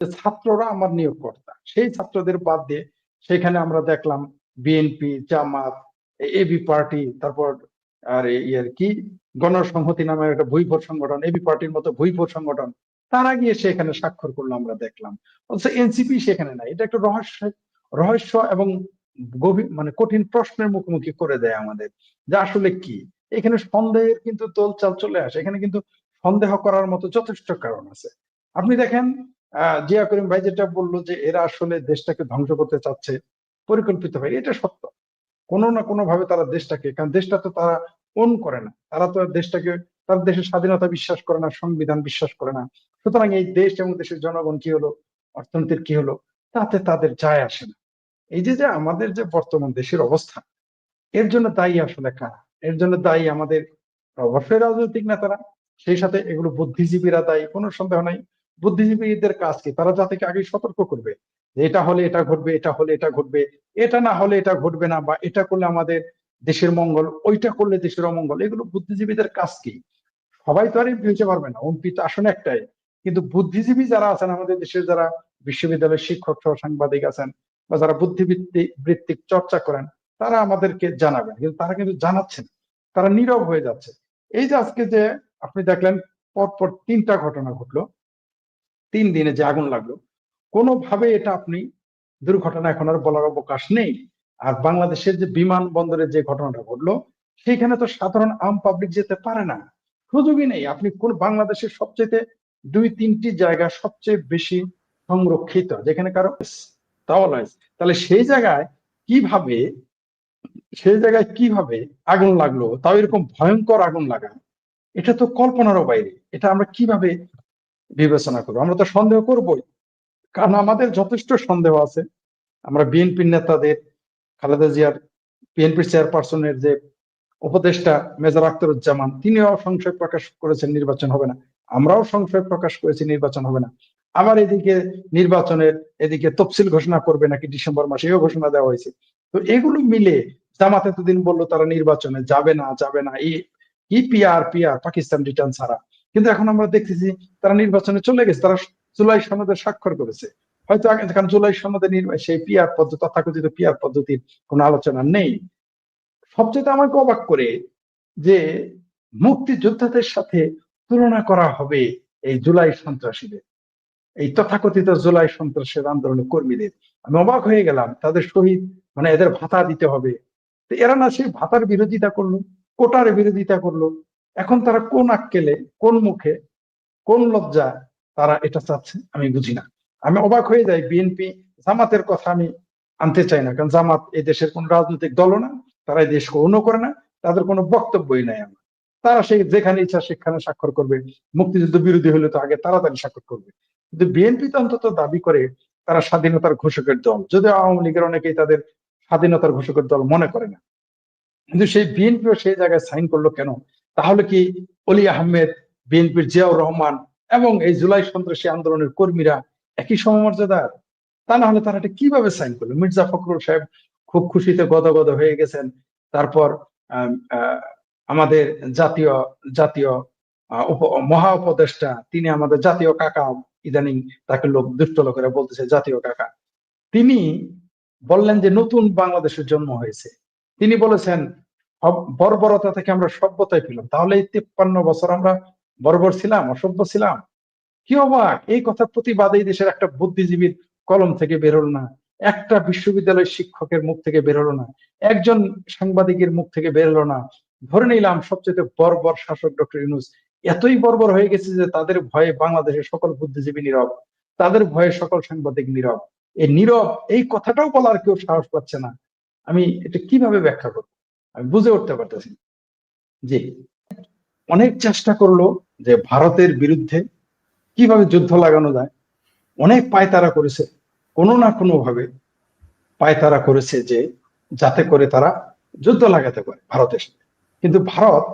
ছাত্ররা আমার নিয়োগকর্তা, সেই ছাত্রদের বাদ দিয়ে সেখানে আমরা দেখলাম বিএনপি, জামাত এবি পার্টি, তারপর আর ইয়ার কি? গণসংহতি নামে একটা ভুইভোট সংগঠন এবি পার্টির মতো ভুইভোট সংগঠন, তারা গিয়ে সেখানে স্বাক্ষর করল আমরা দেখলাম। অথচ এনসিপি সেখানে নাই। এটা একটা রহস্য রহস্য এবং গভীর মানে কঠিন প্রশ্নের মুখোমুখি করে দেয় আমাদের। যে আসলে কি? এখানে সন্দেহের কিন্তু তোলচাল চলে আসে। এখানে কিন্তু সন্দেহ করার মতো যথেষ্ট কারণ আছে। আপনি দেখেন জিয়া করিম ভাই যেটা বলল যে এরা আসলে দেশটাকে ধ্বংস করতে চাচ্ছে, পরিকল্পিত ভাই এটা সত্য। কোনো না কোনো ভাবে তারা দেশটাকে, কারণ দেশটা তো তারা ওন করে না। তারা তো দেশটাকে, তার দেশের স্বাধীনতা বিশ্বাস করে না, সংবিধান বিশ্বাস করে না। সুতরাং এই দেশ এবং দেশের জনগণ কি হলো, অর্থনীতির কি হলো, তাতে তাদের যায় আসে না। এই যে যে আমাদের যে বর্তমান দেশের অবস্থা, এর জন্য দায়ী আসলে কারা? এর জন্য দায়ী আমাদের অবশ্যই রাজনৈতিক নেতারা। সেই সাথে এগুলো বুদ্ধিজীবীরা দায়ী, কোনো সন্দেহ নাই। বুদ্ধিজীবীদের কাজ কি? তারা যাতে আগে সতর্ক করবে এটা হলে এটা ঘটবে, এটা হলে এটা ঘটবে, এটা না হলে এটা ঘটবে না বা এটা করলে আমাদের দেশের মঙ্গল, ওইটা করলে দেশের অমঙ্গল, এগুলো বুদ্ধিজীবীদের কাজ কি? সবাই তো আর হতে পারবে না। এমপি তো আসলে একটাই। কিন্তু বুদ্ধিজীবী যারা আছেন, আমাদের দেশের যারা বিশ্ববিদ্যালয়ের শিক্ষক সহ সাংবাদিক আছেন বা যারা বুদ্ধিবৃত্তি, বৃত্তিক চর্চা করেন, তারা আমাদেরকে জানাবেন। কিন্তু তারা কিন্তু জানাচ্ছেন তারা নীরব হয়ে যাচ্ছে। এই যে আজকে যে আপনি দেখলেন, পরপর তিনটা ঘটনা ঘটলো। তিন দিনে যে আগুন লাগল। কোনোভাবে এটা আপনি দুর্ঘটনা এখন আর বলার অবকাশ নেই। আর বাংলাদেশের যে বিমান বন্দরে যে ঘটনাটা ঘটলো সেখানে তো সাধারণ আম পাবলিক যেতে পারে না। সুযোগই নেই। আপনি কোন বাংলাদেশের সবচেয়ে দুই, তিনটি জায়গা সবচেয়ে বেশি সংরক্ষিত, যেখানে কারও তাহলে সেই জায়গায় কীভাবে, সেই জায়গায় কীভাবে আগুন লাগল? তাও এরকম ভয়ঙ্কর আগুন লাগা। এটা তো কল্পনারও বাইরে। এটা আমরা কীভাবে বিবেচনা করব। আমরা তো সন্দেহ করবই, কারণ আমাদের যথেষ্ট সন্দেহ আছে। আমরা বিএনপির নেতাদের, খালেদা জিয়ার বিএনপির চেয়ারপারসনের যে উপদেষ্টা মেজর আখতারুজ্জামান, তিনিও সংশয় প্রকাশ করেছেন নির্বাচন হবে না। আমরাও সংশয় প্রকাশ করেছি নির্বাচন হবে না। আবার এদিকে নির্বাচনের এদিকে তফসিল ঘোষণা করবে নাকি ডিসেম্বর মাসে, এও ঘোষণা দেওয়া হয়েছে। তো এগুলো মিলে জামাত এতদিন বলল তারা নির্বাচনে যাবে না যাবে না, এই পিআর পিআর পাকিস্তান রিটার্ন ছাড়া। কিন্তু এখন আমরা দেখতেছি তারা নির্বাচনে চলে গেছে, তারা জুলাই সনদে স্বাক্ষর করেছে। হয়তো জুলাই সনদে সেই পিআর পদ্ধতি তথাকথিত পিআর পদ্ধতির কোনো আলোচনা নেই। সবচেয়ে আমাকে অবাক করে যে মুক্তিযোদ্ধাদের সাথে তুলনা করা হবে এই জুলাই সন্ত্রাসীদের। এই তথাকথিত জুলাই সন্ত্রাসের আন্দোলনের কর্মীদের। আমি অবাক হয়ে গেলাম, তাদের শহীদ মানে এদের ভাতা দিতে হবে। এরা না সেই ভাতার বিরোধিতা করল, কোটার বিরোধিতা করল এখন তারা কোন আক্কেলে, কোন মুখে, কোন লজ্জা তারা এটা চাচ্ছে, আমি বুঝি না। আমি অবাক হয়ে যাই বিএনপি জামাতের কথা আমি আনতে চাই না, কারণ জামাত এই দেশের কোন রাজনৈতিক দলও না, তারা এই দেশকে অন্য করে না, তাদের কোনো বক্তব্যই নাই আমার। তারা সেই যেখানে ইচ্ছা সেখানে স্বাক্ষর করবে, মুক্তিযুদ্ধ বিরোধী হলে তো আগে তাড়াতাড়ি স্বাক্ষর করবে। কিন্তু বিএনপি তো অন্তত দাবি করে, তারা স্বাধীনতার ঘোষকের দল। যদিও আওয়ামী লীগের অনেকেই তাদের স্বাধীনতার ঘোষকের দল মনে করে না। কিন্তু সেই বিএনপিও সেই জায়গায় সাইন করল কেন? তাহলে কি অলি আহমেদ, বিএনপির জিয়াউর রহমান এবং এই জুলাই সন্ত্রাসী আন্দোলনের কর্মীরা একই সমমর্যাদার? তা না হলে তারা এটা কীভাবে সাইন করল? মির্জা ফখরুল সাহেব খুব খুশিতে গদগদ হয়ে গেছেন। তারপর আমাদের জাতীয় জাতীয় মহা উপদেষ্টা, তিনি আমাদের জাতীয় কাকা, ইদানিং তাকে লোক দুষ্ট লোকেরা বলতেছে জাতীয় কাকা। তিনি বললেন যে নতুন বাংলাদেশের জন্ম হয়েছে। তিনি বলেছেন বর্বরতা থেকে আমরা সভ্যতায় পেলাম। তাহলে এই তিপ্পান্ন বছর আমরা বর্বর ছিলাম, অসভ্য ছিলাম? কি অবাক! এই কথা প্রতিবাদ এই দেশের একটা বুদ্ধিজীবীর কলম থেকে বেরোল না। একটা বিশ্ববিদ্যালয় শিক্ষকের মুখ থেকে বেরোলো না। একজন সাংবাদিকের মুখ থেকে বেরোলো না। ধরে নিলাম সবচেয়ে বর্বর শাসক ডক্টর ইউনুস এতই বর্বর হয়ে গেছে যে তাদের ভয়ে বাংলাদেশের সকল বুদ্ধিজীবী নীরব, তাদের ভয়ে সকল সাংবাদিক নীরব। এই নীরব, এই কথাটাও বলার কেউ সাহস পাচ্ছে না। আমি এটা কীভাবে ব্যাখ্যা করব? আমি বুঝে উঠতে পারতেছি জি। অনেক চেষ্টা করল যে ভারতের বিরুদ্ধে কীভাবে যুদ্ধ লাগানো যায়। অনেক পায়তারা করেছে। কোনো না কোনো ভাবে পায়তারা করেছে যে যাতে করে তারা যুদ্ধ লাগাতে পারে ভারতের সাথে। কিন্তু ভারত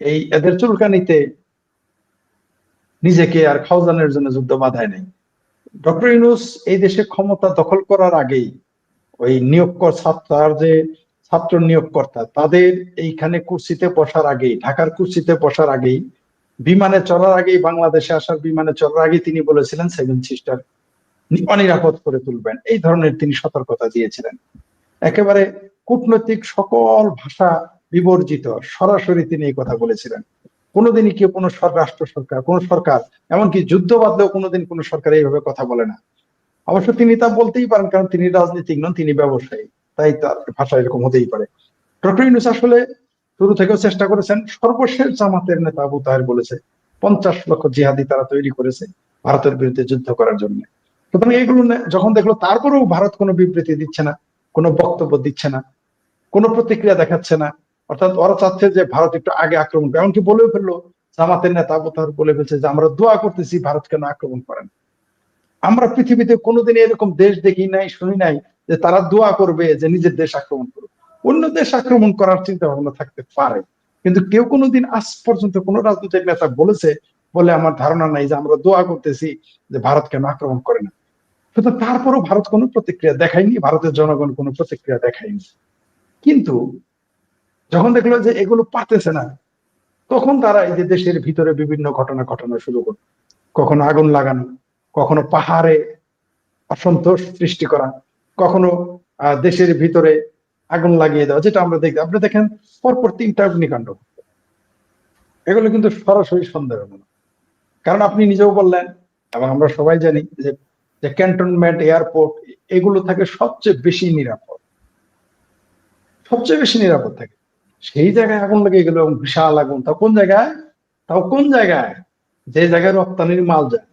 এই এদের চুলকানিতে নিজেকে আর খাওজানের জন্য যুদ্ধ বাধায় নেই। ডক্টর ইউনুস এই দেশে ক্ষমতা দখল করার আগেই ওই নিয়োগ ছাত্র যে ছাত্র নিয়োগকর্তা, তাদের এইখানে কুর্সিতে বসার আগেই, ঢাকার কুর্সিতে বসার আগেই, বিমানে চলার আগেই, বাংলাদেশে আসার বিমানে চলার আগেই তিনি বলেছিলেন সেভেন সিস্টার অনিরাপদ করে তুলবেন। এই ধরনের তিনি সতর্কতা দিয়েছিলেন। একেবারে কূটনৈতিক সকল ভাষা বিবর্জিত, সরাসরি তিনি এই কথা বলেছিলেন। কোনোদিনই কেউ কোনো রাষ্ট্র সরকার, কোন সরকার, এমনকি যুদ্ধ বাদলেও কোনোদিন কোনো সরকার এইভাবে কথা বলে না। অবশ্য তিনি তা বলতেই পারেন, কারণ তিনি রাজনীতিক নন, তিনি ব্যবসায়ী। তাই তার ভাষা এরকম হতেই পারে। ডক্টর ইউনুস আসলে শুরু থেকেও চেষ্টা করেছেন, সর্বশেষ জামাতের নেতা আবু তাহের বলেছে, পঞ্চাশ লক্ষ জিহাদি তারা তৈরি করেছে ভারতের বিরুদ্ধে যুদ্ধ করার জন্য। সুতরাং এগুলো নে- যখন দেখল, তারপরেও ভারত কোনো বিবৃতি দিচ্ছে না, কোনো বক্তব্য দিচ্ছে না, কোনো প্রতিক্রিয়া দেখাচ্ছে না। অর্থাৎ ওরা চাচ্ছে যে ভারত একটু আগে আক্রমণ করে, এমনকি বলেও ফেলল, জামাতের নেতা আবু তাহের বলে ফেলছে যে, আমরা দোয়া করতেছি ভারত কেন আক্রমণ করেন আমরা পৃথিবীতে কোনোদিন এরকম দেশ দেখি নাই, শুনি নাই যে তারা দোয়া করবে যে নিজের দেশ আক্রমণ করবে অন্য দেশ আক্রমণ করার চিন্তা ভাবনা থাকতে পারে। কিন্তু কেউ কোনোদিন আজ পর্যন্ত কোনো রাজনৈতিক নেতা বলেছে, বলে আমার ধারণা নাই যে আমরা দোয়া করতেছি যে ভারত কেন আক্রমণ করে না। সুতরাং তারপরেও ভারত কোনো প্রতিক্রিয়া দেখায়নি, ভারতের জনগণ কোনো প্রতিক্রিয়া দেখায়নি। কিন্তু যখন দেখল যে এগুলো পারতেছে না, তখন তারা এই যে দেশের ভিতরে বিভিন্ন ঘটনা ঘটানো শুরু করল। কখনো আগুন লাগানো, কখনো পাহাড়ে অসন্তোষ সৃষ্টি করা কখনো দেশের ভিতরে আগুন লাগিয়ে দেওয়া, যেটা আমরা দেখি। আপনি দেখেন, পরপর তিনটা অগ্নিকাণ্ড। এগুলো কিন্তু সরাসরি সন্দেহজনক। কারণ আপনি নিজেও বললেন, এবং আমরা সবাই জানি যে যে ক্যান্টনমেন্ট, এয়ারপোর্ট, এগুলো থাকে সবচেয়ে বেশি নিরাপদ। সবচেয়ে বেশি নিরাপদ থাকে। সেই জায়গায় আগুন লেগে গেল, এবং বিশাল আগুন। তাও কোন জায়গায়? তাও কোন জায়গায়? যে জায়গায় রপ্তানির মাল যায়।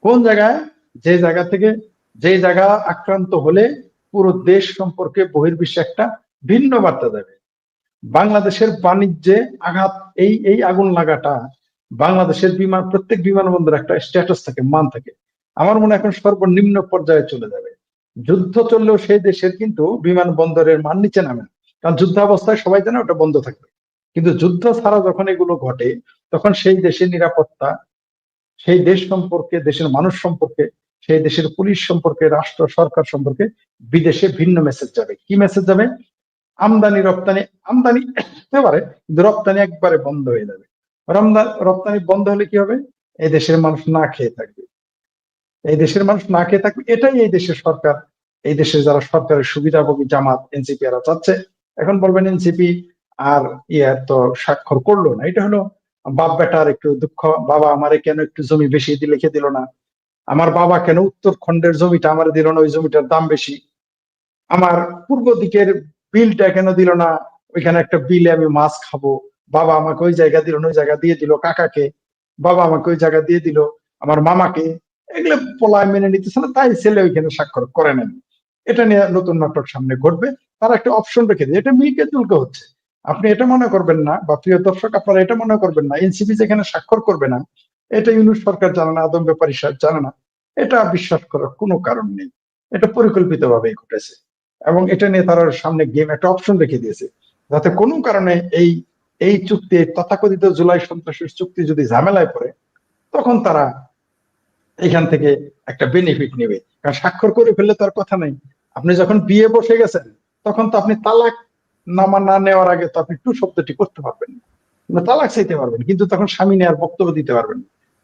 কোন জায়গায়? যে জায়গা থেকে যে জায়গা আক্রান্ত হলে পুরো দেশ সম্পর্কে বহির্বিশ্বে একটা ভিন্ন বার্তা দেবে। বাংলাদেশের বাণিজ্যে আঘাত, এই এই আগুন লাগাটা বাংলাদেশের বিমান, প্রত্যেক বিমানবন্দর একটা স্ট্যাটাস থাকে, মান থাকে। আমার মনে এখন সর্বনিম্ন পর্যায়ে চলে যাবে। যুদ্ধ চললেও সেই দেশের কিন্তু বিমানবন্দরের মান নিচে নামে কারণ যুদ্ধাবস্থায় সবাই জানে ওটা বন্ধ থাকবে। কিন্তু যুদ্ধ ছাড়া যখন এগুলো ঘটে, তখন সেই দেশের নিরাপত্তা, সেই দেশ সম্পর্কে, দেশের মানুষ সম্পর্কে সেই দেশের পুলিশ সম্পর্কে, রাষ্ট্র, সরকার সম্পর্কে বিদেশে ভিন্ন মেসেজ যাবে। কি মেসেজ যাবে? আমদানি, রপ্তানি, আমদানি হতে পারে কিন্তু রপ্তানি একবারে বন্ধ হয়ে যাবে। রমদান রপ্তানি বন্ধ হলে কি হবে? এই দেশের মানুষ না খেয়ে থাকবে। এই দেশের মানুষ না খেয়ে থাকবে, এটাই এই দেশের সরকার। এই দেশের যারা সরকারের সুবিধাভোগী জামাত এনসিপি এরা চাচ্ছে, এখন বলবেন এনসিপি আর ইয়ার তো স্বাক্ষর করল না। এটা হলো বাপ বেটার একটু দুঃখ বাবা আমারে কেন একটু জমি বেশি দিয়ে লিখে দিল না? আমার বাবা কেন উত্তরখণ্ডের জমিটা আমার দিল না, ওই জমিটার দাম বেশি? আমার পূর্ব দিকের বিলটা কেন দিল না? ওইখানে একটা বিলে আমি মাছ খাব। বাবা আমাকে ওই জায়গা দিল ওই জায়গা দিয়ে দিল কাকাকে। বাবা আমাকে ওই জায়গা দিয়ে দিল। আমার মামাকে। এগুলো পলায় মেনে নিতেছে না, তাই ছেলে ওইখানে স্বাক্ষর করে নেন। এটা নিয়ে নতুন নাটক সামনে ঘটবে। তারা একটা অপশন রেখে দিয়ে এটা মিলকে তুলকে হচ্ছে। আপনি এটা মনে করবেন না, বা প্রিয় দর্শক, আপনারা এটা মনে করবেন না। এনসিপি যেখানে স্বাক্ষর করবে না এটা ইউনুস সরকার জানে না আদম ব্যাপারী সাহেব জানে না। এটা বিশ্বাস করার কোনো কারণ নেই। এটা পরিকল্পিতভাবেই ঘটেছে। এবং এটা নিয়ে তারা সামনে গেম একটা অপশন রেখে দিয়েছে। যাতে কোনো কারণে এই এই চুক্তি তথাকথিত জুলাই সন্ত্রাসের চুক্তি যদি ঝামেলায় পড়ে তখন তারা এখান থেকে একটা বেনিফিট নেবে। কারণ স্বাক্ষর করে ফেললে তার কথা নেই। আপনি যখন বিয়ে বসে গেছেন তখন তো আপনি তালাক নামা না নেওয়ার আগে তো আপনি টু শব্দটি করতে পারবেন না, তালাক চাইতে পারবেন, কিন্তু তখন স্বামী নেওয়ার বক্তব্য দিতে পারবেন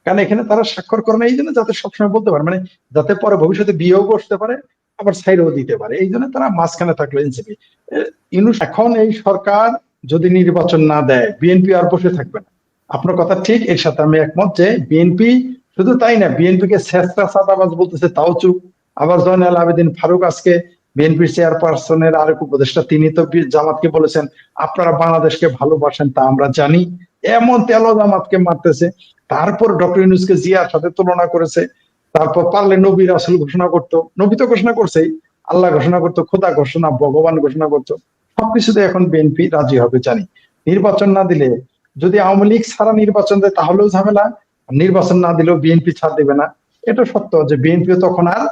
কারণ এখানে তারা স্বাক্ষর করে এই জন্য যাতে সবসময় বলতে পারে মানে যাতে পরে ভবিষ্যতে বিয়েও বসতে পারে, আবার সাইডও দিতে পারে। এই জন্য তারা মাঝখানে থাকল এনসিপি। এখন এই সরকার যদি নির্বাচন না দেয়, বিএনপি আর বসে থাকবে না। আপনার কথা ঠিক, এর সাথে আমি একমত যে বিএনপি শুধু তাই না বিএনপি কে শেষরা সাদাবাজ বলতেছে, তাও চুপ। আবার জয়নাল আবেদিন ফারুক আজকে বিএনপির চেয়ারপারসনের আরেক উপদেষ্টা, তিনি তো জামাতকে বলেছেন, আপনারা বাংলাদেশকে ভালোবাসেন তা আমরা জানি। এমন তেল জামাতকে মারতেছে। তারপর ডক্টর ইউনুসকে জিয়ার সাথে তুলনা করেছে। তারপর পারলে নবী রাসুল ঘোষণা করতো। নবী তো ঘোষণা করছেই। আল্লাহ ঘোষণা করতো, খোদা ঘোষণা, ভগবান ঘোষণা করতো। সবকিছুতে এখন বিএনপি রাজি হবে, জানি। নির্বাচন না দিলে, যদি আওয়ামী লীগ ছাড়া নির্বাচন দেয়, তাহলেও ঝামেলা। নির্বাচন না দিলেও বিএনপি ছাড় দেবে না। এটা সত্য যে বিএনপি তখন আর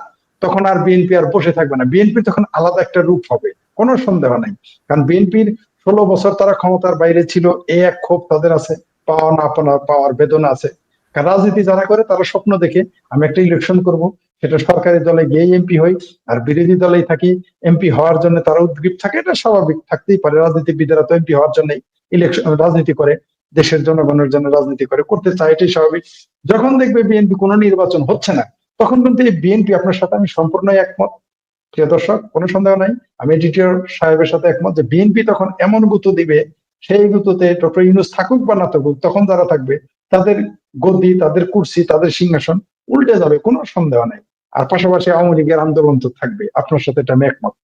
তখন আর বিএনপি আর বসে থাকবে না। বিএনপি তখন আলাদা একটা রূপ হবে, কোনো সন্দেহ নাই। কারণ বিএনপির ষোলো বছর তারা ক্ষমতার বাইরে ছিল, এ এক ক্ষোভ তাদের আছে, পাওয়া না পাওয়ার পাওয়ার বেদনা আছে। রাজনীতি যারা করে তারা স্বপ্ন দেখে, আমি একটা ইলেকশন করব, সেটা সরকারি দলে গিয়ে এমপি হই, আর বিরোধী দলেই থাকি এমপি হওয়ার জন্য তারা উদ্গ্রীব থাকে, এটা স্বাভাবিক, থাকতেই পারে। রাজনীতিবিদেরা তো এমপি হওয়ার জন্য ইলেকশন রাজনীতি করে, দেশের জনগণের জন্য রাজনীতি করে, করতে চায়, এটাই স্বাভাবিক। যখন দেখবে বিএনপি কোনো নির্বাচন হচ্ছে না তখন কিন্তু এই বিএনপি আপনার সাথে আমি সম্পূর্ণই একমত। প্রিয় দর্শক, কোনো সন্দেহ নাই, আমি এডিটর সাহেবের সাথে একমত যে বিএনপি তখন এমন গুতো দিবে, সেই গুতোতে ডক্টর ইউনুস থাকুক বা না থাকুক, তখন যারা থাকবে, তাদের গদি, তাদের কুর্সি, তাদের সিংহাসন উল্টে যাবে, কোনো সন্দেহ নাই। আর পাশাপাশি আওয়ামী লীগের আন্দোলন তো থাকবে, আপনার সাথে এটা আমি একমত।